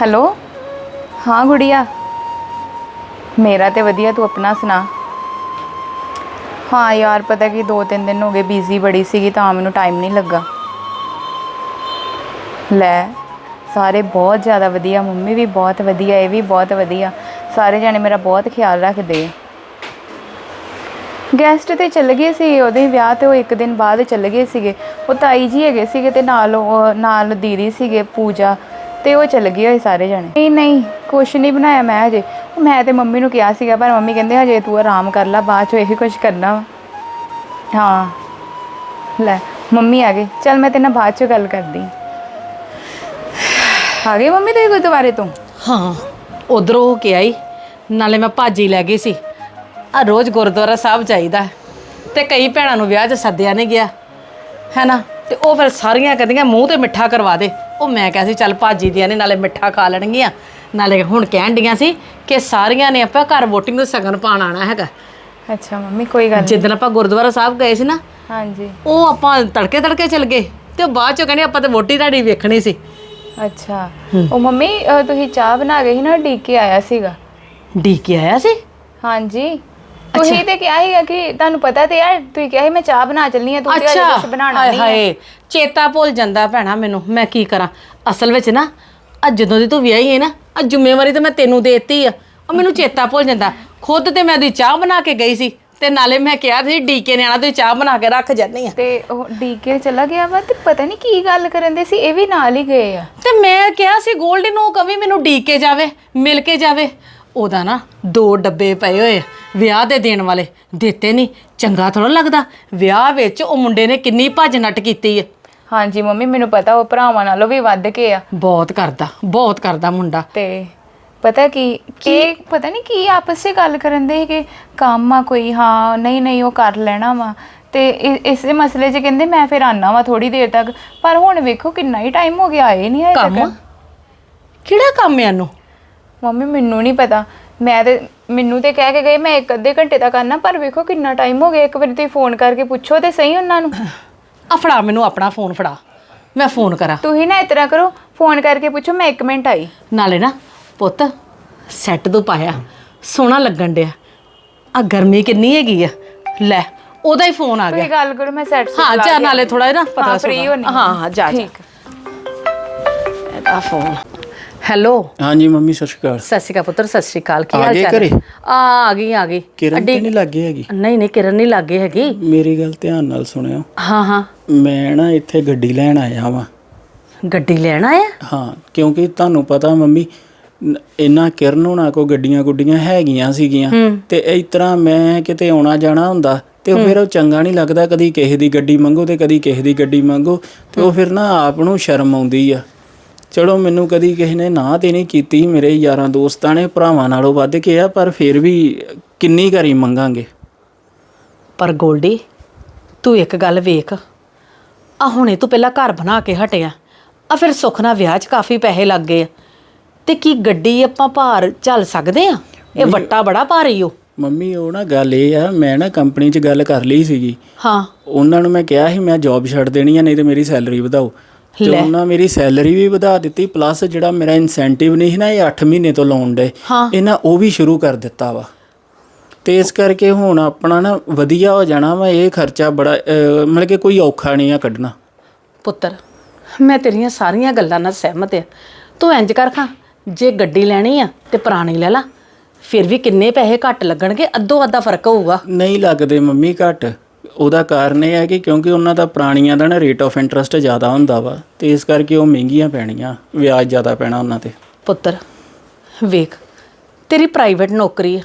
Hello? ਹਾਂ, ਗੁੜੀਆ। ਮੇਰਾ ਤੇ ਵਧੀਆ, ਤੂੰ ਆਪਣਾ ਸੁਣਾ? ਹਾਂ ਯਾਰ, ਪਤਾ ਕਿ ਦੋ ਤਿੰਨ ਦਿਨ ਹੋ ਗਏ ਬਿਜ਼ੀ ਬੜੀ ਸੀਗੀ, ਤਾਂ ਮੈਨੂੰ ਟਾਈਮ ਨਹੀਂ ਲੱਗਾ। ਲੈ, ਸਾਰੇ ਬਹੁਤ ਜ਼ਿਆਦਾ ਵਧੀਆ, ਮੰਮੀ ਵੀ ਬਹੁਤ ਵਧੀਆ, ਇਹ ਵੀ ਬਹੁਤ ਵਧੀਆ। ਸਾਰੇ ਜਾਣੇ ਮੇਰਾ ਬਹੁਤ ਖਿਆਲ ਰੱਖਦੇ ਗੈਸਟ ਤੇ ਚੱਲ ਗਏ ਸੀ, ਉਹਦੇ ਵਿਆਹ ਤੇ ਉਹ ਇੱਕ ਦਿਨ ਬਾਅਦ ਚੱਲ ਗਏ ਸੀਗੇ। ਉਹ ਤਾਈ ਜੀ ਹੈਗੇ ਸੀਗੇ ਤੇ ਨਾਲ ਉਹ, ਨਾਲ ਦੀਦੀ ਸੀਗੇ, ਪੂਜਾ। ਤੇ ਉਹ ਚੱਲ ਗਏ ਹੋਏ ਸਾਰੇ ਜਣੇ। ਨਹੀਂ ਨਹੀਂ, ਕੁਛ ਨਹੀਂ ਬਣਾਇਆ ਮੈਂ ਹਜੇ। ਮੈਂ ਤੇ ਮੰਮੀ ਨੂੰ ਕਿਹਾ ਸੀਗਾ, ਪਰ ਮੰਮੀ ਕਹਿੰਦੇ ਹਜੇ ਤੂੰ ਆਰਾਮ ਕਰ ਲੈ, ਬਾਅਦ ਚ ਇਹੀ ਕੁਝ ਕਰਨਾ ਵਾ। ਹਾਂ, ਲੈ, ਮੰਮੀ ਆ ਗਏ। ਚਲ ਮੈਂ ਤੇਰੇ ਬਾਅਦ ਚ ਗੱਲ ਕਰਦੀ ਆ ਗਈ ਮੰਮੀ ਤੇ ਗੁਰਦੁਆਰੇ ਤੋਂ? ਹਾਂ, ਉਧਰੋਂ ਹੋ ਕੇ ਆਈ। ਨਾਲੇ ਮੈਂ ਭਾਜੀ ਲੈ ਗਈ ਸੀ। ਆ ਰੋਜ਼ ਗੁਰਦੁਆਰਾ ਸਾਹਿਬ ਜਾਈਦਾ। ਤੇ ਕਈ ਭੈਣਾਂ ਨੂੰ ਵਿਆਹ 'ਚ ਸੱਦਿਆ ਨਹੀਂ ਗਿਆ। ਹੈਨਾ? ਤੇ ਉਹ ਫਿਰ ਸਾਰੀਆਂ ਕਹਿੰਦੀਆਂ, ਮੂੰਹ ਤੇ ਮਿੱਠਾ ਕਰਵਾ ਦੇ। ਉਹ ਮੈਂ ਕਿਹਾ ਸੀ ਚੱਲ ਭਾਜੀ ਦੀਆਂ ਨੇ ਨਾਲੇ ਮਿੱਠਾ ਖਾ ਲੈਣਗੀਆਂ। ਨਾਲੇ ਹੁਣ ਕਹਿਣ ਡੀਆਂ ਸੀ ਕਿ ਸਾਰੀਆਂ ਨੇ ਆਪਾਂ ਘਰ ਵੋਟਿੰਗ ਨੂੰ ਸਗਨ ਪਾਣ ਆਣਾ ਹੈਗਾ। ਅੱਛਾ ਮੰਮੀ ਕੋਈ ਗੱਲ ਜਿੱਦਣ ਆਪਾਂ ਗੁਰਦੁਆਰਾ ਸਾਹਿਬ ਗਏ ਸੀ ਨਾ ਹਾਂਜੀ। ਉਹ ਆਪਾਂ ਤੜਕੇ ਤੜਕੇ ਚਲ ਗਏ ਤੇ ਉਹ ਬਾਅਦ ਚੋਂ ਕਹਿੰਦੇ ਆਪਾਂ ਤੇ ਵੋਟੀ ਤੁਹਾਡੀ ਵੇਖਣੀ ਸੀ। ਅੱਛਾ। ਉਹ ਮੰਮੀ ਅਹ ਤੁਸੀਂ ਚਾਹ ਬਣਾ ਗਏ ਸੀ ਨਾ ਡੀ ਕੇ ਆਇਆ ਸੀਗਾ। ਡੀ ਕੇ ਆਇਆ ਸੀ? ਹਾਂਜੀ। ਤੁਸੀਂ ਤੇ ਕਿਹਾ ਸੀਗਾ ਕਿ ਤੁਹਾਨੂੰ ਪਤਾ ਤੇ ਯਾਰ ਤੁਸੀਂ ਕਿਹਾ ਸੀ ਮੈਂ ਚਾਹ ਬਣਾ ਚੱਲਨੀ ਆ ਤੂੰ ਤੇ ਅਜੇ ਕੁਝ ਬਣਾਉਣਾ ਹਾਏ ਨਹੀਂ ਹੈ ਹਾਏ ਚੇਤਾ ਭੁੱਲ ਜਾਂਦਾ ਭੈਣਾ ਮੈਨੂੰ ਮੈਂ ਕੀ ਕਰਾਂ? ਅਸਲ ਵਿੱਚ ਨਾ ਅੱਜ ਜਦੋਂ ਦੀ ਤੂੰ ਵਿਆਹੀ ਹੈ ਨਾ ਆ ਜ਼ਿੰਮੇਵਾਰੀ ਤਾਂ ਮੈਂ ਤੈਨੂੰ ਦੇਤੀ ਆ। ਉਹ ਮੈਨੂੰ ਚੇਤਾ ਭੁੱਲ ਜਾਂਦਾ। ਖੁਦ ਤੇ ਮੈਂ ਉਹਦੀ ਚਾਹ ਬਣਾ ਕੇ ਗਈ ਸੀ ਤੇ ਨਾਲੇ ਮੈਂ ਕਿਹਾ ਸੀ ਡੀਕੇ ਨੇ ਆਣਾ ਤੂੰ ਚਾਹ ਬਣਾ ਕੇ ਰੱਖ ਜਾਂਦੀ ਆ। ਤੇ ਉਹ ਡੀ ਕੇ ਚਲਾ ਗਿਆ ਵਾ ਤੇ ਪਤਾ ਨਹੀਂ ਕੀ ਗੱਲ ਕਰਨ ਦੇ ਸੀ ਇਹ ਵੀ ਨਾਲ ਹੀ ਗਏ ਆ। ਤੇ ਮੈਂ ਕਿਹਾ ਸੀ 골ਡੀ ਨੂੰ ਕਵੀ ਮੈਨੂੰ ਡੀਕੇ ਜਾਵੇ ਮਿਲ ਕੇ ਜਾਵੇ। ਉਹਦਾ ਨਾ ਦੋ ਡੱਬੇ ਪਏ ਹੋਏ ਆ, ਵਿਆਹ ਦੇ ਦੇਣ ਵਾਲੇ। ਦਿੱਤੇ ਨਹੀਂ ਚੰਗਾ ਥੋੜਾ ਲੱਗਦਾ। ਵਿਆਹ ਵਿੱਚ ਉਹ ਮੁੰਡੇ ਨੇ ਕਿੰਨੀ ਭੱਜ ਨੱਟ ਕੀਤੀ ਹੈ ਹਾਂਜੀ ਮੰਮੀ ਮੈਨੂੰ ਪਤਾ ਉਹ ਭਰਾਵਾਂ ਨਾਲੋਂ ਵੀ ਵੱਧ ਕੇ ਆ। ਬਹੁਤ ਕਰਦਾ ਬਹੁਤ ਕਰਦਾ ਮੁੰਡਾ। ਤੇ ਪਤਾ ਕੀ ਕਿ? ਪਤਾ ਨਹੀਂ ਕੀ ਆਪਸ ਵਿੱਚ ਗੱਲ ਕਰਨ ਦੇ ਕਿ ਕੰਮ ਆ ਕੋਈ ਹਾਂ ਨਹੀਂ ਨਹੀਂ ਉਹ ਕਰ ਲੈਣਾ ਵਾ। ਤੇ ਇ- ਇਸੇ ਮਸਲੇ 'ਚ ਕਹਿੰਦੇ ਮੈਂ ਫਿਰ ਆਨਾ ਵਾ ਥੋੜੀ ਦੇਰ ਤੱਕ। ਪਰ ਹੁਣ ਵੇਖੋ ਕਿੰਨਾ ਹੀ ਟਾਈਮ ਹੋ ਗਿਆ ਆਏ ਨਹੀਂ ਆਏ ਕੰਮ? ਤੱਕ। ਕਿਹੜਾ ਕੰਮ ਹੈ ਇਹਨੂੰ? ਮੰਮੀ ਮੈਨੂੰ ਨਹੀਂ ਪਤਾ। ਮੈਂ ਤੇ ਮੈਨੂੰ ਤੇ ਕਹਿ ਕੇ ਗਏ ਮੈਂ ਇੱਕ ਅੱਧੇ ਘੰਟੇ ਤੱਕ ਆਨਾ ਪਰ ਵੇਖੋ ਕਿੰਨਾ ਟਾਈਮ ਹੋ ਗਿਆ। ਇੱਕ ਵਾਰੀ ਤੁਸੀਂ ਫੋਨ ਕਰਕੇ ਪੁੱਛੋ ਤੇ ਸਹੀ ਉਹਨਾਂ ਨੂੰ। ਆ ਫੜਾ ਮੈਨੂੰ ਆਪਣਾ ਫੋਨ ਫੜਾ। ਮੈਂ ਫੋਨ ਕਰਾਂ। ਤੁਸੀਂ ਨਾ ਇਤਰਾ ਕਰੋ ਫੋਨ ਕਰਕੇ ਪੁੱਛੋ ਮੈਂ 1 ਮਿੰਟ ਆਈ। ਨਾਲੇ ਨਾ ਪੁੱਤ ਸੈੱਟ ਤੋਂ ਪਾਇਆ। ਸੋਹਣਾ ਲੱਗਣ ਡਿਆ। ਆ ਗਰਮੀ ਕਿੰਨੀ ਹੈਗੀ ਆ। ਲੈ ਉਹਦਾ ਹੀ ਫੋਨ ਆ ਗਿਆ। ਤੁਸੀਂ ਗੱਲ ਕਰੋ ਮੈਂ ਸੈੱਟ ਹਾਂ ਜਾ ਨਾਲੇ ਥੋੜਾ ਨਾ ਪਤਾ ਫ੍ਰੀ ਹੋਣੀ ਹਾਂ ਹਾਂ ਜਾ ਜਾ। ਠੀਕ। ਇਹਦਾ ਫੋਨ ਹੈਲੋ। ਹਾਂਜੀ ਮੰਮੀ ਸਤਿ ਸ਼੍ਰੀ ਅਕਾਲ। ਸਤਿ ਸ਼੍ਰੀ ਅਕਾਲ ਪੁੱਤਰ ਸਤਿ ਸ਼੍ਰੀ ਅਕਾਲ। ਕੀ ਆ ਹਾਲ ਗਏ ਚਾਲ ਘਰੇ? ਆ ਆ ਗਈ ਆ ਗਈ। ਕਿਰਨ ਤੇ ਨਹੀਂ ਲੱਗੇ ਹੈਗੀ? ਨਹੀਂ ਨਹੀਂ ਕਿਰਨ ਨਹੀਂ ਲੱਗੇ ਹੈਗੀ। ਮੇਰੀ ਗੱਲ ਧਿਆਨ ਨਾਲ ਸੁਣਿਓ। ਹਾਂ ਹਾਂ। ਮੈਂ ਨਾ ਇੱਥੇ ਗੱਡੀ ਲੈਣ ਆਇਆ ਵਾਂ। ਗੱਡੀ ਲੈਣ ਆਇਆ? ਹਾਂ ਕਿਉਂਕਿ ਤੁਹਾਨੂੰ ਪਤਾ ਮੰਮੀ ਨ- ਕਿਰਨ ਹੋਣਾ ਕੋ ਗੱਡੀਆਂ ਗੁੱਡੀਆਂ ਹੈਗੀਆਂ ਸੀਗੀਆਂ। ਤੇ ਇਸ ਤਰ੍ਹਾਂ ਮੈਂ ਕਿਤੇ ਆਉਣਾ ਜਾਣਾ ਹੁੰਦਾ ਤੇ ਉਹ ਫਿਰ ਉਹ ਚੰਗਾ ਨਹੀਂ ਲੱਗਦਾ ਕਦੀ ਕਿਸੇ ਦੀ ਗੱਡੀ ਮੰਗੋ ਤੇ ਕਦੀ ਕਿਸੇ ਦੀ ਗੱਡੀ ਮੰਗੋ ਤੇ ਉਹ ਫਿਰ ਨਾ ਆਪ ਨੂੰ ਸ਼ਰਮ ਆਉਂਦੀ ਆ। ਚਲੋ ਮੈਨੂੰ ਕਦੀ ਕਿਸੇ ਨੇ ਨਾ ਤੇ ਨਹੀਂ ਕੀਤੀ ਮੇਰੇ ਯਾਰਾਂ ਦੋਸਤਾਂ ਨੇ ਭਰਾਵਾਂ ਨਾਲੋਂ ਵੱਧ ਕੇ ਆ ਪਰ ਫਿਰ ਵੀ ਕਿੰਨੀ ਕਰੀ ਮੰਗਾਂਗੇ? ਪਰ ਗੋਲਡੀ ਤੂੰ ਇੱਕ ਗੱਲ ਵੇਖ। ਆ ਹੁਣੇ ਤੂੰ ਪਹਿਲਾਂ ਘਰ ਬਣਾ ਕੇ ਹਟਿਆ ਆ। ਫਿਰ ਸੁੱਖ ਨਾਲ ਵਿਆਹ 'ਚ ਕਾਫੀ ਪੈਸੇ ਲੱਗ ਗਏ ਆ। ਤੇ ਕੀ ਗੱਡੀ ਆਪਾਂ ਭਾਰ ਚੱਲ ਸਕਦੇ ਆ? ਇਹ ਵੱਟਾ ਬੜਾ ਭਾਰੀ ਓ। ਮੰਮੀ ਉਹ ਨਾ ਗੱਲ ਇਹ ਆ ਮੈਂ ਨਾ ਕੰਪਨੀ 'ਚ ਗੱਲ ਕਰ ਲਈ ਸੀਗੀ। ਹਾਂ। ਉਹਨਾਂ ਨੂੰ ਮੈਂ ਕਿਹਾ ਸੀ ਮੈਂ ਜੌਬ ਛੱਡ ਦੇਣੀ ਆ ਨਹੀਂ ਤੇ ਮੇਰੀ ਸੈਲਰੀ ਵਧਾਓ। ਤੇ ਲੈ। ਉਹਨਾਂ ਮੇਰੀ ਸੈਲਰੀ ਵੀ ਵਧਾ ਦਿੱਤੀ ਪਲੱਸ ਜਿਹੜਾ ਮੇਰਾ ਇਨਸੈਂਟਿਵ ਨਹੀਂ ਸੀ ਨਾ ਇਹ 8 ਮਹੀਨੇ ਤੋਂ ਲਾਉਣ ਦੇ ਹਾਂ। ਇਹਨਾਂ ਉਹ ਵੀ ਸ਼ੁਰੂ ਕਰ ਦਿੱਤਾ ਵਾ। ਤੇ ਇਸ ਕਰਕੇ ਹੁਣ ਆਪਣਾ ਨਾ ਵਧੀਆ ਹੋ ਜਾਣਾ ਵਾ ਇਹ ਖਰਚਾ ਬੜਾ ਅਹ, ਮਤਲਬ ਕਿ ਕੋਈ ਔਖਾ ਨਹੀਂ ਆ ਕੱਢਣਾ। ਪੁੱਤਰ ਮੈਂ ਤੇਰੀਆਂ ਸਾਰੀਆਂ ਗੱਲਾਂ ਨਾਲ ਸਹਿਮਤ ਆ। ਤੂੰ ਇੰਜ ਕਰ ਖਾਂ ਜੇ ਗੱਡੀ ਲੈਣੀ ਆ ਤੇ ਪੁਰਾਣੀ ਲੈ ਲਾ ਫਿਰ ਵੀ ਕਿੰਨੇ ਪੈਸੇ ਘੱਟ ਲੱਗਣਗੇ ਅੱਧੋ ਅੱਧਾ ਫ਼ਰਕ ਹੋਊਗਾ। ਨਹੀਂ ਲੱਗਦੇ ਮੰਮੀ ਘੱਟ। ਉਹਦਾ ਕਾਰਨ ਇਹ ਹੈ ਕਿ ਕਿਉਂਕਿ ਉਹਨਾਂ ਦਾ ਪੁਰਾਣੀਆਂ ਦਾ ਨਾ ਰੇਟ ਆਫ ਇੰਟਰਸਟ ਜ਼ਿਆਦਾ ਹੁੰਦਾ ਵਾ, ਤੇ ਇਸ ਕਰਕੇ ਉਹ ਮਹਿੰਗੀਆਂ ਪੈਣੀਆਂ, ਵਿਆਜ ਜ਼ਿਆਦਾ ਪੈਣਾ ਉਹਨਾਂ ਤੇ। ਪੁੱਤਰ, ਵੇਖ, ਤੇਰੀ ਪ੍ਰਾਈਵੇਟ ਨੌਕਰੀ ਆ।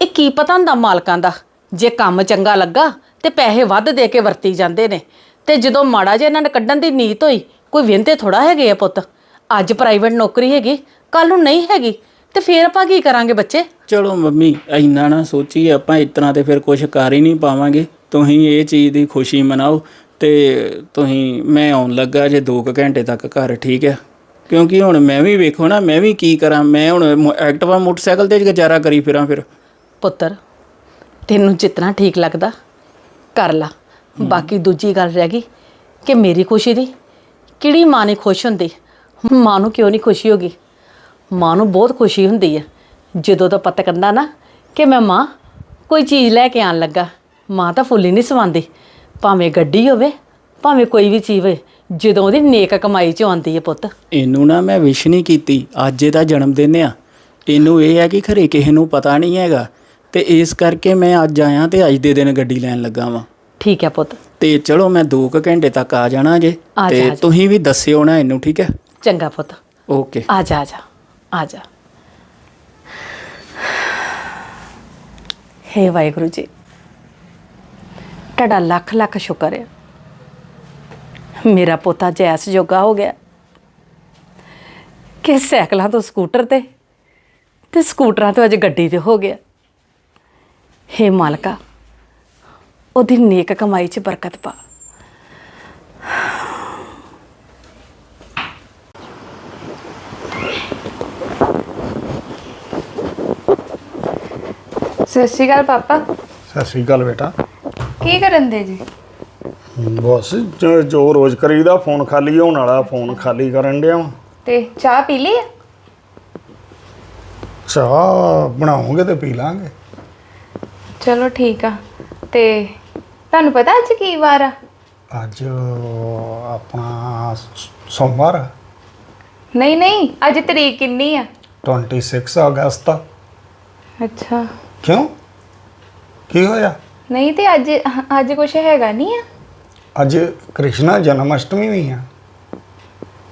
ਇਹ ਕੀ ਪਤਾ ਹੁੰਦਾ ਮਾਲਕਾਂ ਦਾ? ਜੇ ਕੰਮ ਚੰਗਾ ਲੱਗਾ, ਤੇ ਪੈਸੇ ਵੱਧ ਦੇ ਕੇ ਵਰਤੀ ਜਾਂਦੇ ਨੇ। ਤੇ ਜਦੋਂ ਮਾੜਾ ਜਿਹਾ ਇਹਨਾਂ ਨੇ ਕੱਢਣ ਦੀ ਨੀਤ ਹੋਈ, ਕੋਈ ਵਿੰਤੇ ਥੋੜਾ ਹੈਗੇ ਆ ਪੁੱਤ। ਅੱਜ ਪ੍ਰਾਈਵੇਟ ਨੌਕਰੀ ਹੈਗੀ ਕੱਲ ਨੂੰ ਨਹੀਂ ਹੈਗੀ। ਤੇ ਫੇਰ ਆਪਾਂ ਕੀ ਕਰਾਂਗੇ ਬੱਚੇ? ਚਲੋ ਮੰਮੀ ਇੰਨਾ ਨਾ ਸੋਚੀ ਆਪਾਂ ਇਸ ਤਰ੍ਹਾਂ ਤੇ ਫਿਰ ਕੁਝ ਕਰ ਹੀ ਨਹੀਂ ਪਾਵਾਂਗੇ। ਤੁਸੀਂ ਇਹ ਚੀਜ਼ ਦੀ ਖੁਸ਼ੀ ਮਨਾਓ ਤੇ ਤੁਸੀਂ ਮੈਂ ਆਉਣ ਲੱਗਾ ਜੇ 2 ਘੰਟੇ ਤੱਕ ਘਰ ਠੀਕ ਹੈ? ਕਿਉਂਕਿ ਹੁਣ ਮੈਂ ਵੀ ਵੇਖੋ ਨਾ ਮੈਂ ਵੀ ਕੀ ਕਰਾਂ ਮੈਂ ਹੁਣ ਐਕਟਿਵਾ ਮੋਟਰਸਾਈਕਲ ਤੇ ਗੁਜ਼ਾਰਾ ਕਰੀ ਫਿਰਾਂ ਫਿਰ। ਪੁੱਤਰ ਤੈਨੂੰ ਜਿਤਨਾ ਠੀਕ ਲੱਗਦਾ ਕਰ ਲਾ। ਬਾਕੀ ਦੂਜੀ ਗੱਲ ਰਹਿ ਗਈ ਕਿ ਮੇਰੀ ਖੁਸ਼ੀ ਦੀ ਕਿਹੜੀ ਮਾਂ ਨਹੀਂ ਖੁਸ਼ ਹੁੰਦੀ? ਮਾਂ ਨੂੰ ਕਿਉਂ ਨਹੀਂ ਖੁਸ਼ੀ ਹੋਗੀ ਮਾਂ ਨੂੰ ਬਹੁਤ ਖੁਸ਼ੀ ਹੁੰਦੀ ਹੈ ਜਦੋਂ ਦਾ ਪਤਾ ਕੰਦਾ ਨਾ ਕਿ ਮੈਂ ਮਾਂ ਕੋਈ ਚੀਜ਼ ਲੈ ਕੇ ਆਣ ਲੱਗਾ। ਮਾਂ ਤਾਂ ਫੁੱਲ ਹੀ ਨਹੀਂ ਸਵਾਉਂਦੀ। ਭਾਵੇਂ ਗੱਡੀ ਹੋਵੇ ਭਾਵੇਂ ਕੋਈ ਵੀ ਚੀਜ਼ ਹੋਵੇ ਜਦੋਂ ਉਹਦੀ ਨੇਕ ਕਮਾਈ ਚ ਆਉਂਦੀ ਹੈ ਪੁੱਤ। ਇਹਨੂੰ ਨਾ ਮੈਂ ਵਿਸ਼ ਨਹੀਂ ਕੀਤੀ। ਅੱਜ ਇਹਦਾ ਜਨਮ ਦਿਨ ਆ। ਇਹਨੂੰ ਇਹ ਹੈ ਕਿ ਖਰੇ ਕਿਸੇ ਨੂੰ ਪਤਾ ਨਹੀਂ ਹੈਗਾ। ਤੇ ਇਸ ਕਰਕੇ ਮੈਂ ਅੱਜ ਆਇਆ ਤੇ ਅੱਜ ਦੇ ਦਿਨ ਗੱਡੀ ਲੈਣ ਲੱਗਾ ਵਾਂ। ਠੀਕ ਹੈ ਪੁੱਤ। ਤੇ ਚਲੋ ਮੈਂ 2 ਘੰਟੇ ਤੱਕ ਆ ਜਾਣਾ ਜੇ। ਤੇ। ਤੁਸੀਂ ਵੀ ਦੱਸਿਓ ਨਾ ਇਹਨੂੰ ਠੀਕ ਹੈ? ਚੰਗਾ ਪੁੱਤ। ਓਕੇ ਆ ਜਾ ਆ ਜਾ। ਆ ਜਾ। ਹੇ ਵਾਹਿਗੁਰੂ ਜੀ, ਤੁਹਾਡਾ ਲੱਖ ਲੱਖ ਸ਼ੁਕਰ ਹੈ। ਮੇਰਾ ਪੋਤਾ ਜੈਸ ਜੋਗਾ ਹੋ ਗਿਆ। ਕਿ ਸਾਈਕਲਾਂ ਤੋਂ ਸਕੂਟਰ ਤੇ ਤੇ ਸਕੂਟਰਾਂ ਤੋਂ ਅੱਜ ਗੱਡੀ ਤੇ ਹੋ ਗਿਆ। ਹੇ ਮਾਲਕਾ, ਉਹਦੀ ਨੇਕ ਕਮਾਈ 'ਚ ਬਰਕਤ ਪਾ। ਸਤਿ ਸ਼੍ਰੀ ਅਕਾਲ ਪਾਪਾ। ਸਤਿ ਸ੍ਰੀ ਅਕਾਲ ਬੇਟਾ। ਕੀ ਕਰਨ ਦੇ ਜੀ? ਬਸ ਜੋ ਜੋ ਰੋਜ਼ ਕਰੀਦਾ ਫੋਨ ਖਾਲੀ ਹੋਣ ਵਾਲਾ ਫੋਨ ਖਾਲੀ ਕਰਨ ਡਿਆ ਵਾਂ। ਤੇ ਚਾਹ ਪੀ ਲਈ ਆ? ਚਾਹ ਬਣਾਉਂਗੇ ਤੇ ਪੀ ਲਾਂਗੇ। ਚਲੋ ਠੀਕ ਆ। ਤੇ ਤੁਹਾਨੂੰ ਪਤਾ ਅੱਜ ਕੀ ਵਾਰ ਆ? ਅੱਜ ਆਪਣਾ ਸ- ਸੋਮਵਾਰ ਆ, ਨਹੀਂ ਨਹੀਂ ਅੱਜ ਤਰੀਕ ਕਿੰਨੀ ਆ? 26 ਅਗਸਤ ਆ। ਅੱਛਾ। ਕਿਉਂ? ਕੀ ਹੋਇਆ? ਨਹੀਂ ਤੇ ਅੱਜ ਅੱਜ ਕੁਝ ਹੈਗਾ ਨਹੀਂ ਆ। ਅੱਜ ਕ੍ਰਿਸ਼ਨਾ ਜਨਮ ਅਸ਼ਟਮੀ ਵੀ ਆ।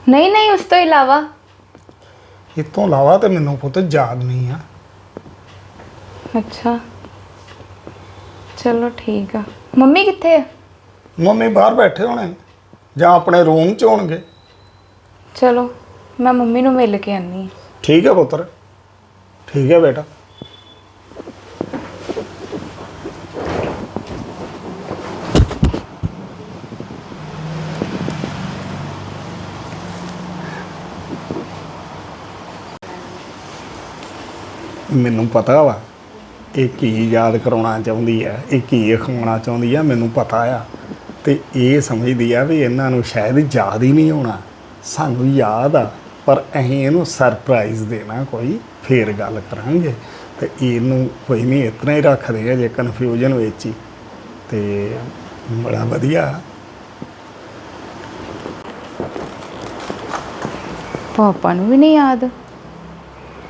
ਨਹੀਂ ਨਹੀਂ ਉਸ ਤੋਂ ਇਲਾਵਾ। ਇਹ ਤੋਂ ਇਲਾਵਾ ਤੇ ਮੈਨੂੰ ਪੁੱਤ ਯਾਦ ਨਹੀਂ ਆ। ਅੱਛਾ। ਚਲੋ ਠੀਕ ਆ। ਮੰਮੀ ਕਿੱਥੇ ਆ? ਮੰਮੀ ਬਾਹਰ ਬੈਠੇ ਹੋਣੇ। ਜਾਂ ਆਪਣੇ ਰੂਮ 'ਚ ਹੋਣਗੇ। ਚਲੋ ਮੈਂ ਮੰਮੀ ਨੂੰ ਮਿਲ ਕੇ ਆਨੀ ਆ। ਠੀਕ ਹੈ ਪੁੱਤਰ। ਠੀਕ ਹੈ ਬੇਟਾ। ਮੈਨੂੰ ਪਤਾ ਵਾ ਇਹ ਕੀ ਯਾਦ ਕਰਾਉਣਾ ਚਾਹੁੰਦੀ ਆ, ਇਹ ਕੀ ਖਵਾਉਣਾ ਚਾਹੁੰਦੀ ਆ, ਮੈਨੂੰ ਪਤਾ ਆ। ਤੇ ਇਹ ਸਮਝਦੀ ਆ ਵੀ ਇਹਨਾਂ ਨੂੰ ਸ਼ਾਇਦ ਯਾਦ ਹੀ ਨਹੀਂ ਹੋਣਾ। ਸਾਨੂੰ ਯਾਦ ਆ, ਪਰ ਅਸੀਂ ਇਹਨੂੰ ਸਰਪ੍ਰਾਈਜ਼ ਦੇਣਾ ਕੋਈ, ਫੇਰ ਗੱਲ ਕਰਾਂਗੇ। ਤੇ ਇਹਨੂੰ ਕੋਈ ਨਹੀਂ, ਇਤਨਾ ਹੀ ਰੱਖਦੇ ਆ ਜੇ ਕਨਫਿਊਜ਼ਨ ਵਿੱਚ ਹੀ। ਤੇ ਬੜਾ ਵਧੀਆ। ਪਾਪਾ ਨੂੰ ਵੀ ਨਹੀਂ ਯਾਦ।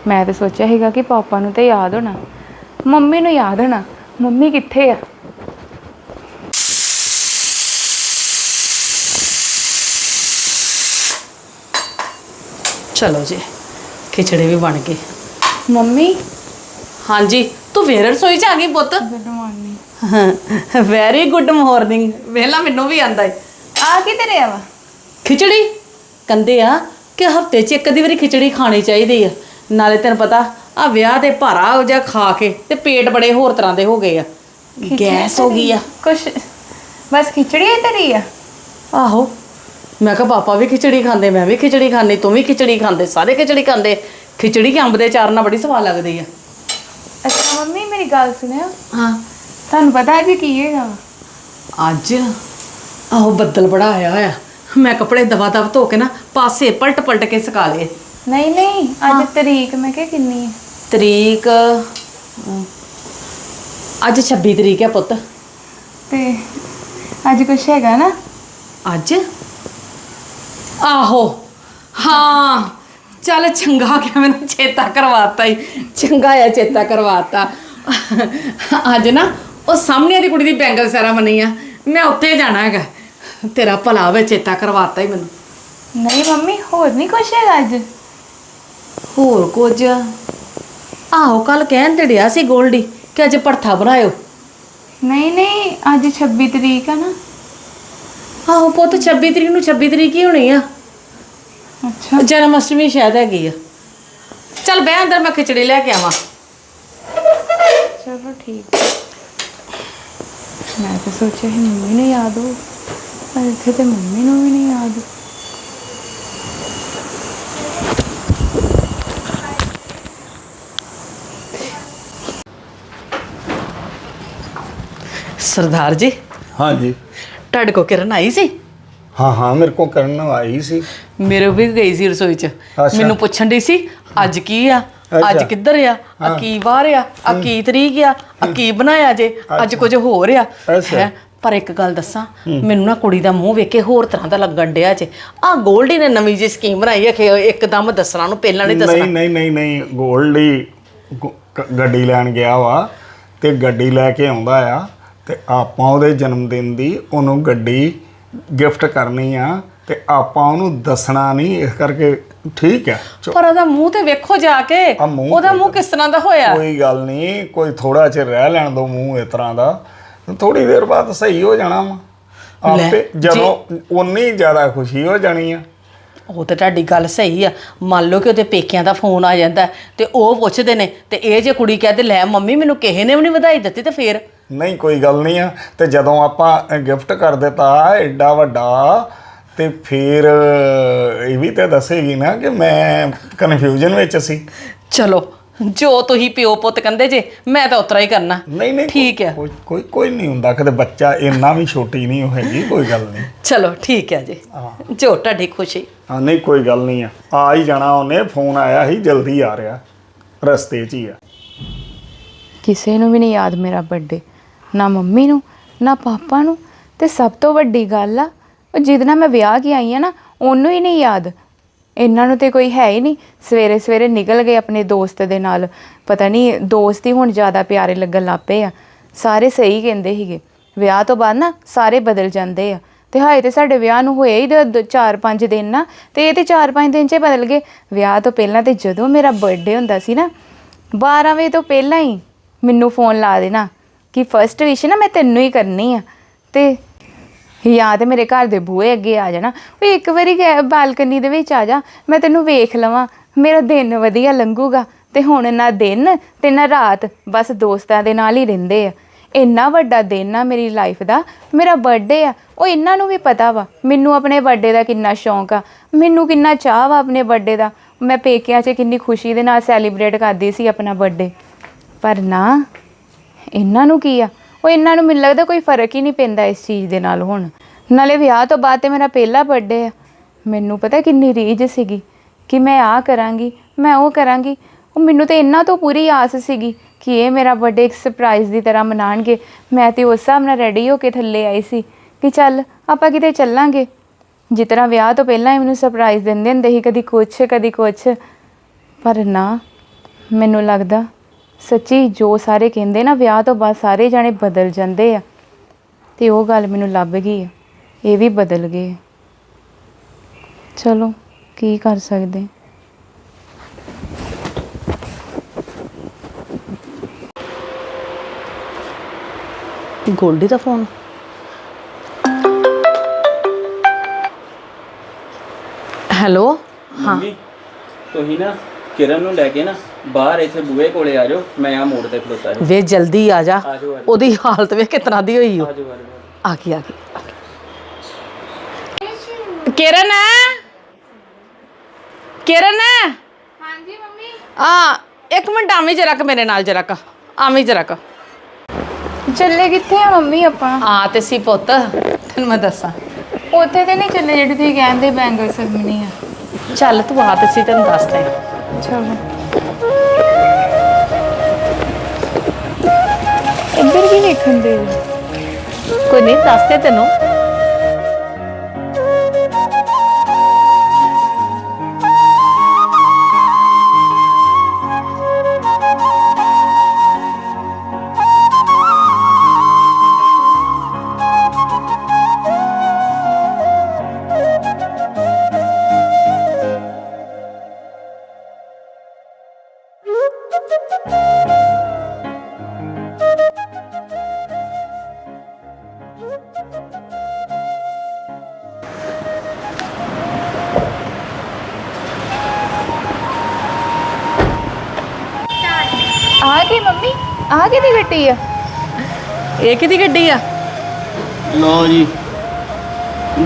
ਮੈਂ ਤਾਂ ਸੋਚਿਆ ਸੀਗਾ ਕਿ ਪਾਪਾ ਨੂੰ ਤੇ ਯਾਦ ਹੋਣਾ। ਮੰਮੀ ਨੂੰ ਯਾਦ ਹੋਣਾ। ਮੰਮੀ ਕਿੱਥੇ ਆ? ਚਲੋ ਜੀ ਖਿਚੜੇ ਵੀ ਬਣ ਗਏ ਮੰਮੀ? ਹਾਂਜੀ ਤੂੰ ਫੇਰ ਰਸੋਈ ਚ ਆ ਗਈ ਪੁੱਤ। Good morning very good morning ਵੇਲਾ ਮੈਨੂੰ ਵੀ ਆਂਦਾ ਏ। ਆ ਕਿਤੇ ਰਿਹਾ ਵਾ ਖਿਚੜੀ? ਕਹਿੰਦੇ ਆ ਕਿ ਹਫ਼ਤੇ 'ਚ ਇੱਕ ਅੱਧੀ ਵਾਰੀ ਖਿਚੜੀ ਖਾਣੀ ਚਾਹੀਦੀ ਆ। ਨਾਲੇ ਤੈਨੂੰ ਪਤਾ ਆ ਵਿਆਹ ਦੇ ਭਾਰਾ ਹੋ ਜਾ ਖਾ ਕੇ ਤੇ ਪੇਟ ਬੜੇ ਹੋਰ ਤਰ੍ਹਾਂ ਦੇ ਹੋ ਗਏ ਆ। ਗੈਸ ਹੋ ਗਈ ਆ। ਕੁਛ ਬਸ ਖਿਚੜੀ ਹੀ ਤੇਰੀ ਆ। ਆਹੋ ਮੈਂ ਕਿਹਾ ਪਾਪਾ ਵੀ ਖਿਚੜੀ ਖਾਂਦੇ ਮੈਂ ਵੀ ਖਿਚੜੀ ਖਾਂਦੀ ਤੂੰ ਵੀ ਖਿਚੜੀ ਖਾਂਦੇ ਸਾਰੇ ਖਿਚੜੀ ਖਾਂਦੇ। ਖਿਚੜੀ ਅੰਬ ਦੇ ਚਾਰ ਨਾਲ ਬੜੀ ਸਵਾਦ ਲੱਗਦੀ ਆ। ਅੱਛਾ ਮੰਮੀ ਮੇਰੀ ਗੱਲ ਸੁਣਿਓ। ਹਾਂ। ਤੁਹਾਨੂੰ ਪਤਾ ਅੱਜ ਕੀ ਹੈਗਾ? ਅੱਜ? ਆਹੋ ਬੱਦਲ ਬੜਾ ਆਇਆ ਹੋਇਆ। ਮੈਂ ਕੱਪੜੇ ਦਵਾ ਦਵ ਧੋ ਕੇ ਨਾ ਪਾਸੇ ਪਲਟ ਪਲਟ ਕੇ ਸੁਕਾ ਲਏ। ਨਹੀਂ ਨਹੀਂ ਅੱਜ ਤਰੀਕ ਮੈਂ ਕਿਹਾ ਕਿੰਨੀ ਹੈ ਤਰੀਕ ਅਮ, ਅੱਜ 26 ਤਰੀਕ ਹੈ ਪੁੱਤ। ਤੇ ਅੱਜ ਕੁਛ ਹੈਗਾ ਨਾ? ਅੱਜ? ਆਹੋ ਹਾਂ ਚੱਲ ਚੰਗਾ ਕਿ ਮੈਨੂੰ ਚੇਤਾ ਕਰਵਾਤਾ ਹੀ। ਚੰਗਾ ਆ ਚੇਤਾ ਕਰਵਾਤਾ। ਅੱਜ ਨਾ ਉਹ ਸਾਹਮਣੇ ਦੀ ਕੁੜੀ ਦੀ ਬੈਂਗਲ ਸੈਰਾਮਨੀ ਆ ਮੈਂ ਉੱਥੇ ਜਾਣਾ ਹੈਗਾ। ਤੇਰਾ ਭਲਾ ਹੋਵੇ ਚੇਤਾ ਕਰਵਾਤਾ ਹੀ ਮੈਨੂੰ। ਨਹੀਂ ਮੰਮੀ ਹੋਰ ਨਹੀਂ ਕੁਛ ਹੈਗਾ ਅੱਜ? ਹੋਰ ਕੁਝ? ਆਹੋ ਕੱਲ ਕਹਿਣ ਤੇ ਡਿਆ ਸੀ ਗੋਲਡੀ ਕਿ ਅੱਜ ਪਰਥਾ ਬਣਾਇਓ। ਨਹੀਂ ਨਹੀਂ ਅੱਜ 26 ਤਰੀਕ ਆ ਨਾ। ਆਹੋ ਪੁੱਤ 26 ਤਰੀਕ ਨੂੰ 26 ਤਰੀਕ ਹੀ ਹੋਣੀ ਆ। ਅੱਛਾ। ਜਨਮ ਅਸ਼ਟਮੀ ਸ਼ਾਇਦ ਹੈਗੀ ਆ। ਚੱਲ ਬਹਿ ਅੰਦਰ ਮੈਂ ਖਿਚੜੀ ਲੈ ਕੇ ਆਵਾਂ। ਚਲੋ ਠੀਕ। ਮੈਂ ਤਾਂ ਸੋਚਿਆ ਸੀ ਮੰਮੀ ਨੂੰ ਯਾਦ ਹੋ ਪਰ ਇੱਥੇ ਤੇ ਮੰਮੀ ਨੂੰ ਵੀ ਨਹੀਂ ਯਾਦ। ਸਰਦਾਰ ਜੀ ਹਾਂਜੀ। ਤੁਹਾਡੇ ਕੋ ਕਿਰਨ ਆਈ ਸੀ? ਹਾਂ ਹਾਂ ਮੇਰੇ ਕੋ ਕਰਨ ਆਈ ਸੀ। ਮੇਰੇ ਵੀ ਗਈ ਸੀ ਰਸੋਈ 'ਚ। ਮੈਨੂੰ ਪੁੱਛਣ ਦੀ ਸੀ ਅੱਜ ਕੀ ਆ? ਅੱਜ। ਕਿੱਧਰ ਆ? ਆ ਕੀ ਵਾਰ ਆ? ਆ ਕੀ ਤਰੀਕ ਆ? ਆ ਕੀ ਬਣਾਇਆ ਜੇ? ਅੱਜ ਕੁਝ ਹੋ ਰਿਹਾ ਅੱਛਾ। ਹੈ? ਪਰ ਇੱਕ ਗੱਲ ਦੱਸਾਂ ਮੈਨੂੰ ਨਾ ਕੁੜੀ ਦਾ ਮੂੰਹ ਵੇਖ ਕੇ ਹੋਰ ਤਰ੍ਹਾਂ ਦਾ ਲੱਗਣ ਡਿਆ ਜੇ। ਆ ਗੋਲਡੀ ਨੇ ਨਵੀਂ ਜੀ ਸਕੀਮ ਬਣਾਈ ਹੈ ਕਿ ਇੱਕਦਮ ਦੱਸਣਾ ਨੂੰ ਪਹਿਲਾਂ ਨਹੀਂ ਦੱਸਣਾ। ਨਹੀਂ ਨਹੀਂ ਨਹੀਂ ਨਹੀਂ ਗੋਲਡੀ ਗੁ- ਕ- ਗੱਡੀ ਲੈਣ ਗਿਆ ਵਾ ਤੇ ਗੱਡੀ ਲੈ ਕੇ ਆਉਂਦਾ ਆ। ਤੇ ਆਪਾਂ ਉਹਦੇ ਜਨਮ ਦਿਨ ਦੀ ਉਹਨੂੰ ਗੱਡੀ ਗਿਫਟ ਕਰਨੀ ਆ ਤੇ ਆਪਾਂ ਉਹਨੂੰ ਦੱਸਣਾ ਨਹੀਂ ਇਸ ਕਰਕੇ ਠੀਕ ਹੈ ਪਰ ਉਹਦਾ ਮੂੰਹ ਤੇ ਵੇਖੋ ਜਾ ਕੇ ਮੂੰਹ ਉਹਦਾ ਮੂੰਹ ਕਿਸ ਤਰ੍ਹਾਂ ਦਾ ਹੋਇਆ? ਕੋਈ ਗੱਲ ਨਹੀਂ ਕੋਈ ਥੋੜਾ ਚਿਰ ਰਹਿ ਲੈਣ ਦੋ ਮੂੰਹ ਇਸ ਤਰ੍ਹਾਂ ਦਾ। ਥੋੜੀ ਦੇਰ ਬਾਅਦ ਸਹੀ ਹੋ ਜਾਣਾ ਵਾ। ਆਪੇ ਜਦੋਂ ਉਨੀ ਜ਼ਿਆਦਾ ਖੁਸ਼ੀ ਹੋ ਜਾਣੀ ਆ। ਉਹ ਤਾਂ ਤੁਹਾਡੀ ਗੱਲ ਸਹੀ ਆ। ਮੰਨ ਲਓ ਕਿ ਉਹਦੇ ਪੇਕਿਆਂ ਦਾ ਫੋਨ ਆ ਜਾਂਦਾ ਹੈ ਤੇ ਉਹ ਪੁੱਛਦੇ ਨੇ ਤੇ ਇਹ ਜੇ ਕੁੜੀ ਕਹਦੇ ਲੈ ਮੰਮੀ ਮੈਨੂੰ ਕਿਸੇ ਨੇ ਵੀ ਨਹੀਂ ਵਧਾਈ ਦਿੱਤੀ ਤੇ ਫੇਰ? ਨਹੀਂ ਕੋਈ ਗੱਲ ਨਹੀਂ ਆ। ਤੇ ਜਦੋਂ ਆਪਾਂ ਗਿਫਟ ਕਰ ਦਿੱਤਾ ਐਡਾ ਵੱਡਾ ਤੇ ਫਿਰ ਇਹ ਵੀ ਤੇ ਦੱਸੇਗੀ ਨਾ ਕਿ ਮੈਂ ਕਨਫਿਊਜ਼ਨ ਵਿੱਚ ਸੀ। ਚਲੋ ਜੋ ਤੁਸੀਂ ਪਿਓ ਪੁੱਤ ਕਹਿੰਦੇ ਜੇ ਮੈਂ ਤਾਂ ਉਤਰਾ ਹੀ ਕਰਨਾ। ਨਹੀਂ ਨਹੀਂ ਠੀਕ ਹੈ ਕੋਈ ਕੋਈ ਕੋਈ ਨਹੀਂ ਹੁੰਦਾ ਕਦੇ ਬੱਚਾ ਇੰਨਾ ਵੀ ਛੋਟੀ ਨਹੀਂ ਹੋਏਗੀ ਕੋਈ ਗੱਲ ਨਹੀਂ। ਚਲੋ ਠੀਕ ਹੈ ਜੀ। ਜੋ ਤੁਹਾਡੀ ਖੁਸ਼ੀ। ਹਾਂ ਨਹੀਂ ਕੋਈ ਗੱਲ ਨਹੀਂ ਆ। ਆ ਹੀ ਜਾਣਾ ਉਹਨੇ ਫੋਨ ਆਇਆ ਸੀ ਜਲਦੀ ਆ ਰਿਹਾ। ਰਸਤੇ 'ਚ ਹੀ ਆ। ਕਿਸੇ ਨੂੰ ਵੀ ਨਹੀਂ ਯਾਦ ਮੇਰਾ ਬਰਥਡੇ ਨਾ ਮੰਮੀ ਨੂੰ, ਨਾ ਪਾਪਾ ਨੂੰ। ਤੇ ਸਭ ਤੋਂ ਵੱਡੀ ਗੱਲ ਆ, ਉਹ ਜਿਹਦੇ ਨਾਲ ਮੈਂ ਵਿਆਹ ਕੇ ਆਈ ਆ ਨਾ, ਉਹਨੂੰ ਹੀ ਨਹੀਂ ਯਾਦ। ਇਹਨਾਂ ਨੂੰ ਤੇ ਕੋਈ ਹੈ ਹੀ ਨਹੀਂ। ਸਵੇਰੇ ਸਵੇਰੇ ਨਿਕਲ ਗਏ ਆਪਣੇ ਦੋਸਤ ਦੇ ਨਾਲ। ਪਤਾ ਨਹੀਂ, ਦੋਸਤ ਹੀ ਹੁਣ ਜ਼ਿਆਦਾ ਪਿਆਰੇ ਲੱਗਣ ਲੱਗ ਪਏ ਆ। ਸਾਰੇ ਸਹੀ ਕਹਿੰਦੇ ਸੀਗੇ। ਵਿਆਹ ਤੋਂ ਬਾਅਦ ਨਾ ਸਾਰੇ ਬਦਲ ਜਾਂਦੇ ਆ। ਤੇ ਹਾਏ, ਤੇ ਸਾਡੇ ਵਿਆਹ ਨੂੰ ਹੋਏ ਹੀ 4-5 ਦਿਨ ਨਾ। ਤੇ ਇਹ ਤੇ 4-5 ਦਿਨ 'ਚ ਬਦਲ ਗਏ। ਵਿਆਹ ਤੋਂ ਪਹਿਲਾਂ ਤੇ ਜਦੋਂ ਮੇਰਾ ਬਰਥਡੇ ਹੁੰਦਾ ਸੀ ਨਾ 12 ਵਜੇ ਤੋਂ ਪਹਿਲਾਂ ਹੀ ਮੈਨੂੰ ਫੋਨ ਲਾ ਦੇਣਾ। ਕਿ ਫਰਸਟ ਵਿਸ਼ ਨਾ ਮੈਂ ਤੈਨੂੰ ਹੀ ਕਰਨੀ ਆ। ਤੇ ਜਾਂ ਤੇ ਮੇਰੇ ਘਰ ਦੇ ਬੂਹੇ ਅੱਗੇ ਆ ਜਾਣਾ। ਉਹ ਇੱਕ ਵਾਰੀ ਬਾਲਕਨੀ ਦੇ ਵਿੱਚ ਆ ਜਾ, ਮੈਂ ਤੈਨੂੰ ਵੇਖ ਲਵਾਂ। ਮੇਰਾ ਦਿਨ ਵਧੀਆ ਲੰਘੂਗਾ। ਤੇ ਹੁਣ ਨਾ ਦਿਨ ਤੇ ਨਾ ਰਾਤ, ਬਸ ਦੋਸਤਾਂ ਦੇ ਨਾਲ ਹੀ ਰਹਿੰਦੇ ਆ। ਇੰਨਾ ਵੱਡਾ ਦਿਨ ਆ ਮੇਰੀ ਲਾਈਫ ਦਾ। ਮੇਰਾ ਬਰਥਡੇ ਆ। ਉਹ ਇਹਨਾਂ ਨੂੰ ਵੀ ਪਤਾ ਵਾ। ਮੈਨੂੰ ਆਪਣੇ ਬਰਥਡੇ ਦਾ ਕਿੰਨਾ ਸ਼ੌਂਕ ਆ। ਮੈਨੂੰ ਕਿੰਨਾ ਚਾਹ ਵਾ ਆਪਣੇ ਬਰਥਡੇ ਦਾ। ਮੈਂ ਪੇਕਿਆਂ 'ਚ ਕਿੰਨੀ ਖੁਸ਼ੀ ਦੇ ਨਾਲ ਸੈਲੀਬ੍ਰੇਟ ਕਰਦੀ ਸੀ ਆਪਣਾ ਬਰਥਡੇ ਪਰ ਨਾ ਇਹਨਾਂ ਨੂੰ ਕੀ ਆ? ਉਹ ਇਹਨਾਂ ਨੂੰ ਮੈਨੂੰ ਲੱਗਦਾ ਕੋਈ ਫ਼ਰਕ ਹੀ ਨਹੀਂ ਪੈਂਦਾ ਇਸ ਚੀਜ਼ ਦੇ ਨਾਲ ਹੁਣ। ਨਾਲੇ ਵਿਆਹ ਤੋਂ ਬਾਅਦ ਤੇ ਮੇਰਾ ਪਹਿਲਾ ਬਰਥਡੇ ਆ। ਮੈਨੂੰ ਪਤਾ ਕਿੰਨੀ ਰੀਝ ਸੀਗੀ ਕਿ ਮੈਂ ਆ ਕਰਾਂਗੀ, ਮੈਂ ਉਹ ਕਰਾਂਗੀ। ਉਹ ਮੈਨੂੰ ਤੇ ਇਹਨਾਂ ਤੋਂ ਪੂਰੀ ਆਸ ਸੀਗੀ ਕਿ ਇਹ ਮੇਰਾ ਬਰਥਡੇ ਇੱਕ ਸਰਪ੍ਰਾਈਜ਼ ਦੀ ਤਰ੍ਹਾਂ ਮਨਾਣਗੇ। ਮੈਂ ਤੇ ਉਸ ਹਿਸਾਬ ਨਾਲ ਰੈਡੀ ਹੋ ਕੇ ਥੱਲੇ ਆਈ ਸੀ ਕਿ ਚੱਲ ਆਪਾਂ ਕਿਤੇ ਚੱਲਾਂਗੇ। ਜਿਸ ਤਰ੍ਹਾਂ ਵਿਆਹ ਤੋਂ ਪਹਿਲਾਂ ਹੀ ਮੈਨੂੰ ਸਰਪ੍ਰਾਈਜ਼ ਦਿੰਦੇ ਹੁੰਦੇ ਸੀ, ਕਦੀ ਕੁਛ ਕਦੀ ਕੁਛ। ਪਰ ਨਾ, ਮੈਨੂੰ ਲੱਗਦਾ ਸੱਚੀ ਜੋ ਸਾਰੇ ਕਹਿੰਦੇ ਨਾ ਵਿਆਹ ਤੋਂ ਬਾਅਦ ਸਾਰੇ ਜਾਣੇ ਬਦਲ ਜਾਂਦੇ ਆ। ਤੇ ਉਹ ਗੱਲ ਮੈਨੂੰ ਲੱਭ ਗਈ ਆ। ਇਹ ਵੀ ਬਦਲ ਗਏ ਚਲੋ ਕੀ ਕਰ ਸਕਦੇ? ਗੋਲਡੀ ਦਾ ਫੋਨ। ਹੈਲੋ? ਮੰਮੀ ਤੁਸੀਂ ਨਾ ਕਿਰਨ ਨੂੰ ਲੈ ਕੇ ਨਾ ਬਾਹਰ ਇੱਥੇ ਬੂਹੇ ਕੋਲੇ ਆ ਜਾਓ ਮੈਂ ਆ ਮੋੜ ਤੇ ਖਲੋਤਾ ਜੀ। ਵੇ ਜਲਦੀ ਆ ਜਾ। ਆ ਜਾਓ, ਆ ਉਹਦੀ ਹਾਲਤ ਵੇ ਕਿਤਨਾ ਦੀ ਹੋਈ ਓ। ਆ ਜਾਓ ਆ ਜਾਓ। ਆ ਗਈ ਆ ਗਈ। ਕਿਰਨ? ਕਿਰਨ? ਹਾਂਜੀ ਮੰਮੀ? ਆ ਇੱਕ ਮਿੰਟ ਆਵੀਂ ਜਰਾ ਕ ਮੇਰੇ ਨਾਲ ਜਰਾ ਕ। ਆਵੀਂ ਜਰਾ ਕ। ਚੱਲੇ ਕਿੱਥੇ ਆ ਮੰਮੀ ਆਪਾਂ? ਆ ਤੇ ਸੀ ਪੁੱਤ ਤੈਨੂੰ ਮੈਂ ਦੱਸਾਂ। ਉੱਥੇ ਤੇ ਨਹੀਂ ਚੱਲੇ ਜਿਹੜੇ ਤੁਸੀਂ ਕਹਿੰਦੇ ਬੈਂਗਲ ਸਰਮਨੀ ਆ। ਚੱਲ ਤੂੰ ਆ ਤੇ ਸੀ ਤੈਨੂੰ ਦੱਸਦੇ ਚਲੋ। ਇੱਧਰ ਕੀ ਵੇਖਣ ਦੇ ਕੋਈ ਨਹੀਂ ਦੱਸਦੇ ਤੈਨੂੰ। ਆ ਗੱਡੀ ਆ। ਇਹ ਕਿਹਦੀ ਗੱਡੀ ਆ? ਲੋ ਜੀ।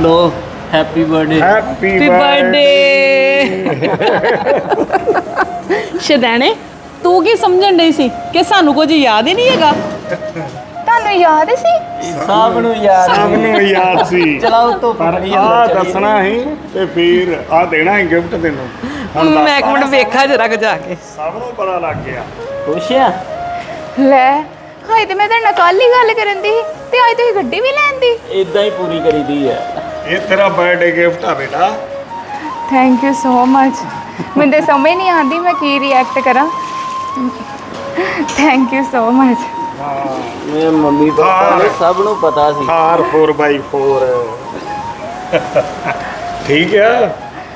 ਲੋ happy birthday happy happy birthday ਸ਼ਦੈਣੇ ਤੂੰ ਕੀ ਸਮਝਣ ਡਈ ਸੀ ਕਿ ਸਾਨੂੰ ਕੁਝ ਯਾਦ ਹੀ ਨਹੀਂ ਹੈਗਾ? ਤੁਹਾਨੂੰ ਯਾਦ ਸੀ? ਸਭ ਨੂੰ ਯਾਦ ਸਭ ਨੂੰ ਯਾਦ ਸੀ। ਚਲਾਓ ਤੋਂ ਪਰ ਆ ਦੱਸਣਾ ਸੀ ਤੇ ਫਿਰ ਆ ਦੇਣਾ ਹੈ ਗਿਫਟ ਤੈਨੂੰ। ਮੈਂ ਇੱਕ ਮਿੰਟ ਵੇਖਾਂ ਜਰਾ ਕੁ ਜਾ ਕੇ। ਸਭ ਨੂੰ ਪਤਾ ਲੱਗ ਗਿਆ। ਖੁਸ਼ਿਆ ਲੈ ਹਾਏ ਤੇ ਮੈਂ ਨਾਲ ਕੱਲ ਹੀ ਗੱਲ ਕਰਨ ਦੀ ਸੀ ਤੇ ਅੱਜ ਤੁਸੀਂ ਗੱਡੀ ਵੀ ਲੈਣ ਦੀ। ਇਦਾਂ ਹੀ ਪੂਰੀ ਕਰੀਦੀ ਹੈ ਇਹ ਤੇਰਾ ਬਰਥਡੇ ਗਿਫਟ ਆ ਬੇਟਾ। ਥੈਂਕ ਯੂ ਸੋ ਮਚ ਮੈਨੂੰ ਤੇ ਸਮਝ ਨਹੀਂ ਆਉਂਦੀ ਮੈਂ ਕੀ ਰਿਐਕਟ ਕਰਾਂ। ਥੈਂਕ ਯੂ ਸੋ ਮਚ ਮੇਰੇ ਮੰਮੀ ਪਾਪਾ ਨੇ ਸਭ ਨੂੰ ਪਤਾ ਸੀ। ਥਾਰ 4x4 ਠੀਕ ਆ।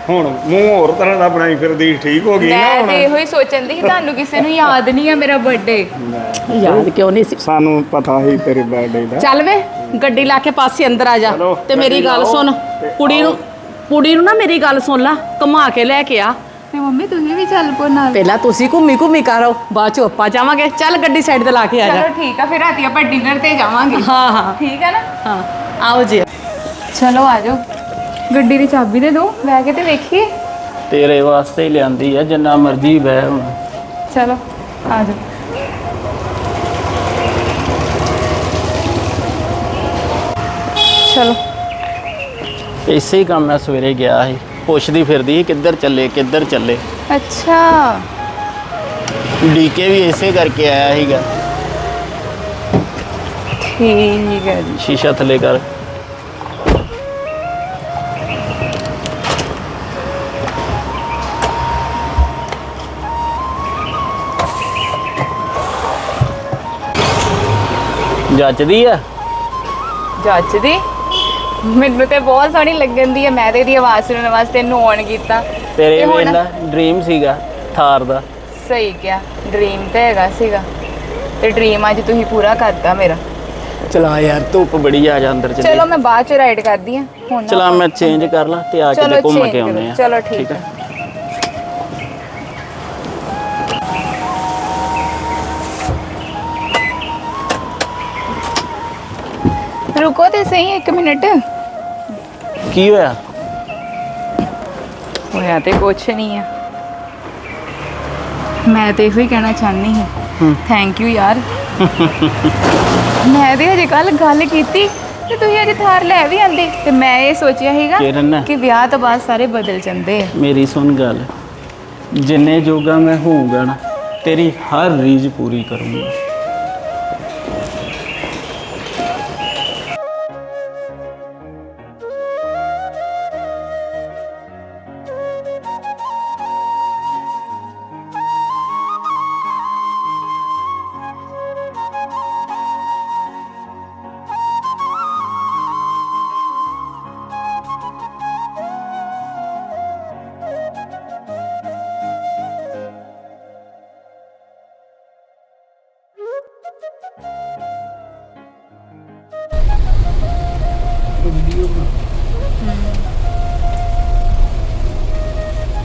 ਹੁਣ ਮੂੰਹ ਹੋਰ ਤਰ੍ਹਾਂ ਦਾ ਬਣਾਈ ਫਿਰਦੀ ਠੀਕ ਹੋ ਗਈ ਨਾ ਮੈਂ ਹੁਣ? ਤੇ ਇਹੋ ਹੀ ਸੋਚਣ ਦੀ ਸੀ ਤੁਹਾਨੂੰ ਕਿਸੇ ਨੂੰ ਯਾਦ ਨਹੀਂ ਆ ਮੇਰਾ ਬਰਥਡੇ ਯਾਦ ਕਿਉਂ ਨਹੀਂ ਸੀ? ਸਾਨੂੰ ਪਤਾ ਹੀ ਤੇਰੇ ਬਰਥਡੇ ਦਾ। ਚੱਲ ਵੇ ਗੱਡੀ ਲਾ ਕੇ ਪਾਸੇ ਅੰਦਰ ਆ ਜਾ। ਚਲੋ, ਤੇ ਮੇਰੀ ਗੱਡੀ ਗੱਲ ਲਾਓ ਸੁਣ ਤੇ ਕੁੜੀ ਨੂੰ ਕੁੜੀ ਨੂੰ ਨਾ ਮੇਰੀ ਗੱਲ ਸੁਣ ਲਾ ਘੁਮਾ ਕੇ ਲੈ ਕੇ ਆ। ਤੇ ਮੰਮੀ ਤੁਸੀਂ ਵੀ ਚੱਲ ਪੋ ਨਾਲ। ਪਹਿਲਾਂ ਤੁਸੀਂ ਘੁੰਮੀ ਘੁੰਮੀ ਕਰੋ ਬਾਅਦ ਚ ਆਪਾਂ ਜਾਵਾਂਗੇ। ਚੱਲ ਗੱਡੀ ਸਾਈਡ ਤੇ ਲਾ ਕੇ ਆ ਜਾ। ਚਲੋ ਠੀਕ ਆ ਫਿਰ ਰਾਤੀ ਆਪਾਂ ਡਿਨਰ ਤੇ ਜਾਵਾਂਗੇ। ਹਾਂ ਹਾਂ। ਠੀਕ ਆ ਨਾ? ਹਾਂ ਆਓ ਜੀ। ਚਲੋ ਆ ਜਾਓ। ਗੱਡੀ ਦੀ ਚਾਬੀ ਦੇ ਦਿਓ ਬਹਿ ਕੇ ਤੇ ਵੇਖੀਏ। ਤੇਰੇ ਵਾਸਤੇ ਹੀ ਲਿਆਂਦੀ ਆ ਜਿੰਨਾ ਮਰਜ਼ੀ ਬਹਿ ਹੁਣ। ਚਲੋ ਆ ਜਾਓ। ਚਲੋ। ਇਸੇ ਹੀ ਕੰਮ ਮੈਂ ਸਵੇਰੇ ਗਿਆ ਸੀ। ਪੁੱਛਦੀ ਫਿਰਦੀ ਸੀ ਕਿੱਧਰ ਚੱਲੇ ਕਿੱਧਰ ਚੱਲੇ। ਅੱਛਾ। ਡੀਕੇ ਵੀ ਇਸੇ ਕਰਕੇ ਆਇਆ ਸੀਗਾ। ਠੀਕ ਹੈ ਜੀ। ਸ਼ੀਸ਼ਾ ਥੱਲੇ ਕਰ। ਜੱਚਦੀ ਆ? ਜੱਚਦੀ? ਮੈਨੂੰ ਤੇ ਬਹੁਤ ਸੋਹਣੀ ਲੱਗਣ ਦੀ ਹੈ ਮੈਂ ਤੇ ਇਹਦੀ ਆਵਾਜ਼ ਸੁਣਨ ਵਾਸਤੇ ਇਹਨੂੰ ਔਨ ਕੀਤਾ। ਤੇਰੇ ਤੇ ਹੁਣ- ਵੇਲਾ ਡ੍ਰੀਮ ਸੀਗਾ ਥਾਰ ਦਾ। ਸਹੀ ਕਿਹਾ ਡ੍ਰੀਮ ਤੇ ਹੈਗਾ ਸੀਗਾ। ਤੇ ਡ੍ਰੀਮ ਅੱਜ ਤੁਸੀਂ ਪੂਰਾ ਕਰਤਾ ਮੇਰਾ। ਚਲਾ ਯਾਰ ਧੁੱਪ ਬੜੀ ਆ ਜਾ ਅੰਦਰ ਚੱਲੇ ਚਲੋ ਮੈਂ ਬਾਅਦ ਚ ਰਾਈਡ ਕਰਦੀ ਹੁਣ ਨਾ- ਚਲਾ ਮੈਂ ਚੇਂਜ ਕਰ ਲਾਂ ਤੇ ਆ ਕੇ ਚਲੋ ਤੇ ਘੁੰਮ change ਕੇ ਕਰੋ। ਆਉਂਦੇ ਆ। ਚਲੋ ਠੀਕ ਹੈ ਰੁਕੋ ਤੇ ਸਹੀ ਇੱਕ ਮਿੰਟ। ਕੀ ਹੋਇਆ? ਹੋਇਆ ਤੇ ਕੁਛ ਨਹੀਂ ਆ। ਮੈਂ ਤੇ ਇਹੋ ਹੀ ਕਹਿਣਾ ਚਾਹਨੀ ਹਾਂ। ਥੈਂਕ ਯੂ ਯਾਰ। ਮੈਂ ਤੇ ਹਜੇ ਕੱਲ ਗੱਲ ਕੀਤੀ ਤੇ ਤੁਸੀਂ ਅਜੇ ਥਾਰ ਲੈ ਵੀ ਆਂਦੇ। ਤੇ ਮੈਂ ਇਹ ਸੋਚਿਆ ਸੀਗਾ ਕਿ ਵਿਆਹ ਤੋਂ ਬਾਅਦ ਸਾਰੇ ਬਦਲ ਜਾਂਦੇ ਆ। ਮੇਰੀ ਸੁਣ ਗੱਲ। ਜਿੰਨੇ ਜੋਗਾ ਮੈਂ ਹੋਊਗਾ ਨਾ ਤੇਰੀ ਹਰ ਰੀਝ ਪੂਰੀ ਕਰੂੰਗਾ।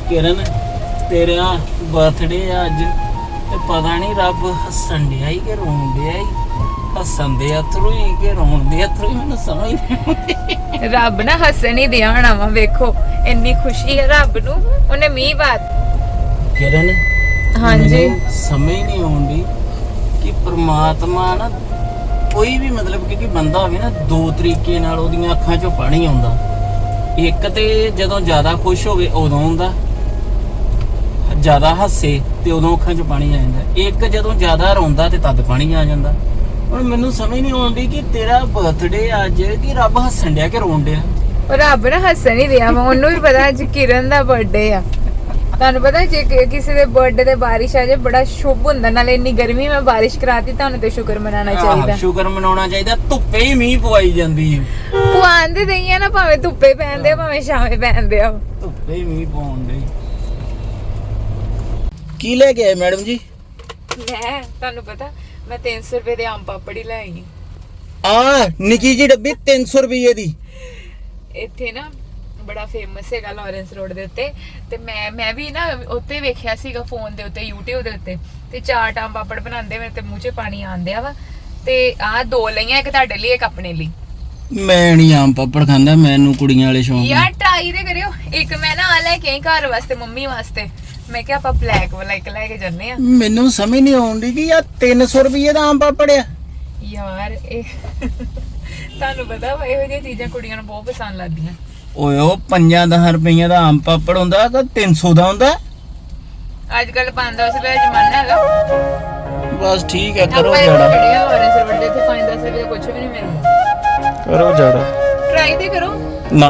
ਕਿਰਨ ਤੇਰਾ ਬਰਥਡੇ ਆ ਅੱਜ। ਤੇ ਪਤਾ ਨਹੀਂ ਰੱਬ ਹੱਸਣ ਡਿਆ ਹੀ ਕਿ ਰੋਣ ਡਿਆ ਹੀ ਹੱਸਣ ਦੇ ਅਥਰੂ ਹੀ ਕਿ ਰੋਣ ਦੇ ਅਥਰੂ ਹੀ ਮੈਨੂੰ ਸਮਝ ਨਹੀਂ ਆਉਂਦੀ। ਰੱਬ ਨਾ ਹੱਸਣ ਹੀ ਦਿਆ ਹੋਣਾ ਵਾ ਵੇਖੋ। ਇੰਨੀ ਖੁਸ਼ੀ ਹੈ ਰੱਬ ਨੂੰ ਉਹਨੇ ਮੀਂਹ ਬਾਤ ਕਿਰਨ ਹਾਂਜੀ। ਸਮਝ ਨਹੀਂ ਆਉਂਦੀ ਕਿ ਪ੍ਰਮਾਤਮਾ ਨਾ ਕੋਈ ਵੀ ਮਤਲਬ ਕਿ ਕਿ ਬੰਦਾ ਹੋਵੇ ਨਾ ਦੋ ਤਰੀਕੇ ਨਾਲ ਉਹਦੀਆਂ ਅੱਖਾਂ 'ਚੋਂ ਪਾਣੀ ਆਉਂਦਾ। ਇੱਕ ਤੇ ਜਦੋਂ ਜ਼ਿਆਦਾ ਖੁਸ਼ ਹੋਵੇ ਉਦੋਂ ਆਉਂਦਾ ਜ਼ਿਆਦਾ ਹੱਸੇ ਤੇ ਉਦੋਂ ਅੱਖਾਂ 'ਚ ਪਾਣੀ ਆ ਜਾਂਦਾ। ਇੱਕ ਜਦੋਂ ਜ਼ਿਆਦਾ ਰੋਂਦਾ ਤੇ ਤਦ ਪਾਣੀ ਆ ਜਾਂਦਾ। ਹੁਣ ਮੈਨੂੰ ਸਮਝ ਨਹੀਂ ਆਉਂਦੀ ਕਿ ਤੇਰਾ ਬਰਥਡੇ ਅੱਜ ਕਿ ਰੱਬ ਹੱਸਣ ਡਿਆ ਕਿ ਰੋਣ ਡਿਆ? ਉਹ ਰੱਬ ਨਾ ਹੱਸਣ ਹੀ ਦਿਆ ਵਾ ਉਹਨੂੰ ਵੀ ਪਤਾ ਅੱਜ ਕਿਰਨ ਦਾ ਬਰਥਡੇ ਆ। ਤੁਹਾਨੂੰ ਪਤਾ ਜੇ ਕਿਸੇ ਦੇ ਬਰਥਡੇ ਤੇ ਬਾਰਿਸ਼ ਆ ਜਾਏ ਬੜਾ ਸ਼ੁਭ ਹੁੰਦਾ ਨਾਲੇ ਇੰਨੀ ਗਰਮੀ ਮੈਂ ਬਾਰਿਸ਼ ਕਰਾਤੀ ਤੁਹਾਨੂੰ ਤੇ ਸ਼ੁਕਰ ਮਨਾਉਣਾ ਚਾਹੀਦਾ। ਸ਼ੁਕਰ ਮਨਾਉਣਾ ਚਾਹੀਦਾ ਧੁੱਪੇ ਹੀ ਮੀਂਹ ਪਵਾਈ ਜਾਂਦੀ ਹੈ ਪੁਆਨ ਦੇ ਦਈਆਂ ਨਾ ਭਾਵੇਂ ਧੁੱਪੇ ਪੈਂਦੇ ਆ ਭਾਵੇਂ ਛਾਵੇਂ ਪੈਂਦੇ ਆ। ਧੁੱਪੇ ਹੀ ਮੀਂਹ ਪਾਉਣ ਦੇ ਕੀ ਲੈ ਕੇ ਆਏ ਮੈਡਮ ਜੀ? ਮੈਂ ਤੁਹਾਨੂੰ ਪਤਾ ਮੈਂ 300 ਰੁਪਏ ਦੇ ਆਮ ਪਾਪੜੀ ਲੈ ਆਈ ਆ ਨਿੱਕੀ ਜੀ ਡੱਬੀ 300 ਰੁਪਏ ਦੀ। ਇੱਥੇ ਨਾ ਬੜਾ ਫੇਮਸ ਹੈਗਾ ਲਾਰੈਂਸ ਰੋਡ ਦੇ ਉੱਤੇ। ਤੇ ਮੈਂ ਮੈਂ ਵੀ ਨਾ ਉੱਤੇ ਵੇਖਿਆ ਸੀਗਾ ਫੋਨ ਦੇ ਉੱਤੇ YouTube ਦੇ ਉੱਤੇ। ਤੇ ਚਾਟ ਆਮ ਪਾਪੜ ਬਣਾਉਂਦੇ ਮੇਰੇ ਤੇ ਮੂੰਹ 'ਚ ਪਾਣੀ ਆਂਦਿਆ ਵਾ। ਤੇ ਆਹ ਦੋ ਲਈਆਂ ਇੱਕ ਤੁਹਾਡੇ ਲਈ ਇੱਕ ਆਪਣੇ ਲਈ। ਮੈਂ ਨਹੀਂ ਆਮ ਪਾਪੜ ਖਾਂਦਾ ਮੈਨੂੰ ਕੁੜੀਆਂ ਵਾਲੇ ਸ਼ੌਂਕ ਯਾਰ ਟਰਾਈ ਤੇ ਕਰਿਓ। ਇੱਕ ਮੈਂ ਨਾ ਆ ਲੈ ਕੇ ਆਈ ਘਰ ਵਾਸਤੇ ਮੰਮੀ ਵਾਸਤੇ। ਮੈਂ ਕਿਹਾ ਆਪਾਂ ਬਲੈਕ ਵਾਲਾ ਇੱਕ ਲੈ ਕੇ ਜੰਨੇ ਆ। ਮੈਨੂੰ ਸਮਝ ਨਹੀਂ ਆਉਂਦੀ ਕਿ ਯਾ 300 ਰੁਪਏ ਦਾ ਆਮ ਪਾਪੜ ਆ ਯਾਰ ਇਹ ਤੁਹਾਨੂੰ ਪਤਾ ਵਾ ਇਹੋ ਜਿਹੀਆਂ ਚੀਜ਼ਾਂ ਕੁੜੀਆਂ ਨੂੰ ਬਹੁਤ ਪਸੰਦ ਲੱਗਦੀਆਂ। ਓਏ ਉਹ 5-10 ਰੁਪਈਆਂ ਦਾ ਆਮ ਪਾਪੜ ਹੁੰਦਾ ਕਿ 300 ਦਾ ਹੁੰਦਾ? ਅੱਜ ਕੱਲ 5-10 ਰੁਪਏ ਦਾ ਜ਼ਮਾਨਾ ਹੈਗਾ। ਬਸ ਠੀਕ ਹੈ ਕਰੋ ਜੜਾ। ਖੜੇ ਆ ਔਰੰਜ ਸਰਵਰ ਦੇ ਇੱਥੇ 5-10 ਰੁਪਏ ਦਾ ਕੁਝ ਵੀ ਨਹੀਂ ਮਿਲਦਾ। ਕਰੋ ਜੜਾ। ਟਰਾਈ ਤੇ ਕਰੋ। ਨਾ।